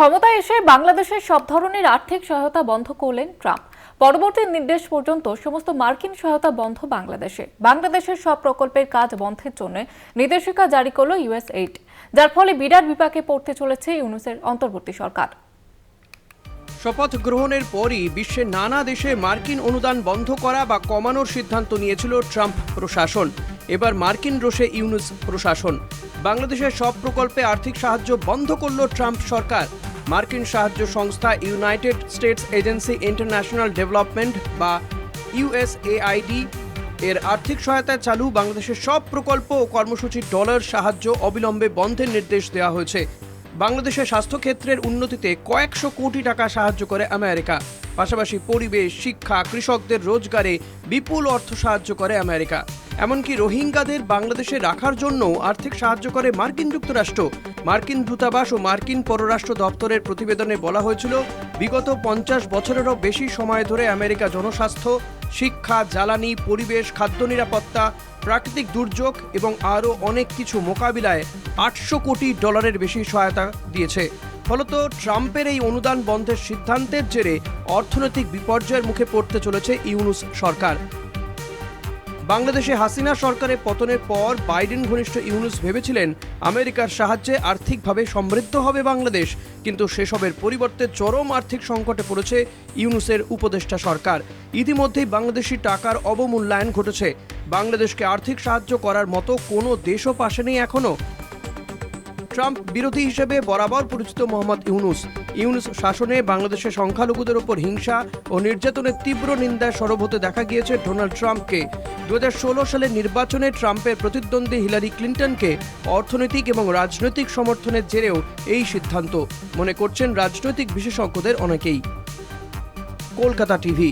ক্ষমতায় এসে বাংলাদেশের সব ধরনের আর্থিক সহায়তা বন্ধ করলেন ট্রাম্প। পরবর্তী নির্দেশ পর্যন্ত সমস্ত মার্কিন সহায়তা বন্ধ বাংলাদেশে। বাংলাদেশের সব প্রকল্পের কাজ বন্ধের জন্য নির্দেশিকা জারি করল ইউএস এইড, যার ফলে বিরাট বিপাকে পড়তে চলেছে ইউনুসের অন্তর্বর্তী সরকার। শপথ গ্রহণের পরই বিশ্বের নানা দেশে মার্কিন অনুদান বন্ধ করা বা কমানোর সিদ্ধান্ত নিয়েছিল ট্রাম্প প্রশাসন। এবার মার্কিন রোষে ইউনুস প্রশাসন। বাংলাদেশের সব প্রকল্পে আর্থিক সাহায্য বন্ধ করল ট্রাম্প সরকার। মার্কিন সাহায্য সংস্থা United States agency international development বা ইউএসএআইডি এর আর্থিক সহায়তায় চালু বাংলাদেশের সব প্রকল্প ও কর্মসূচির ডলার সাহায্য অবিলম্বে বন্ধের নির্দেশ দেওয়া হয়েছে। বাংলাদেশের স্বাস্থ্যক্ষেত্রের উন্নতিতে কয়েকশো কোটি টাকা সাহায্য করে আমেরিকা। পাশাপাশি পরিবেশ, শিক্ষা, কৃষকদের রোজগারে বিপুল অর্থ সাহায্য করে আমেরিকা। এমনকি রোহিঙ্গাদের বাংলাদেশে রাখার জন্য আর্থিক সাহায্য করে মার্কিন যুক্তরাষ্ট্র। মার্কিন দূতাবাস ও মার্কিন পররাষ্ট্র দপ্তরের প্রতিবেদনে বলা হয়েছিল, বিগত পঞ্চাশ বছরেরও বেশি সময় ধরে আমেরিকা জনস্বাস্থ্য শিক্ষা, জ্বালানি, পরিবেশ, খাদ্য নিরাপত্তা, প্রাকৃতিক দুর্যোগ এবং আরও অনেক কিছু মোকাবিলায় আটশো কোটি ডলারের বেশি সহায়তা দিয়েছে। ফলত ট্রাম্পের এই অনুদান বন্ধের সিদ্ধান্তের জেরে অর্থনৈতিক বিপর্যয়ের মুখে পড়তে চলেছে ইউনুস সরকার। বাংলাদেশে হাসিনা সরকারের পতনের পর বাইডেন ঘনিষ্ঠ ইউনুস ভেবেছিলেন আমেরিকার সাহায্যে আর্থিকভাবে সমৃদ্ধ হবে বাংলাদেশ, কিন্তু সেসবের পরিবর্তে চরম আর্থিক সংকটে পড়েছে ইউনুসের উপদেষ্টা সরকার। ইতিমধ্যেই বাংলাদেশি টাকার অবমূল্যায়ন ঘটেছে। বাংলাদেশকে আর্থিক সাহায্য করার মতো কোনো দেশও পাশে নেই এখনও। ট্রাম্প বিরোধী হিসেবে বরাবর পরিচিত মোহাম্মদ ইউনুস। ইউনুস শাসনে বাংলাদেশের সংখ্যালঘুদের ওপর হিংসা ও নির্যাতনের তীব্র নিন্দায় সরব হতে দেখা গিয়েছে ডোনাল্ড ট্রাম্পকে। দু হাজার ষোলো সালের নির্বাচনে ট্রাম্পের প্রতিদ্বন্দ্বী হিলারি ক্লিন্টনকে অর্থনৈতিক এবং রাজনৈতিক সমর্থনের জেরেও এই সিদ্ধান্ত। মনে করছেন রাজনৈতিক বিশেষজ্ঞদের অনেকেই। কলকাতা টিভি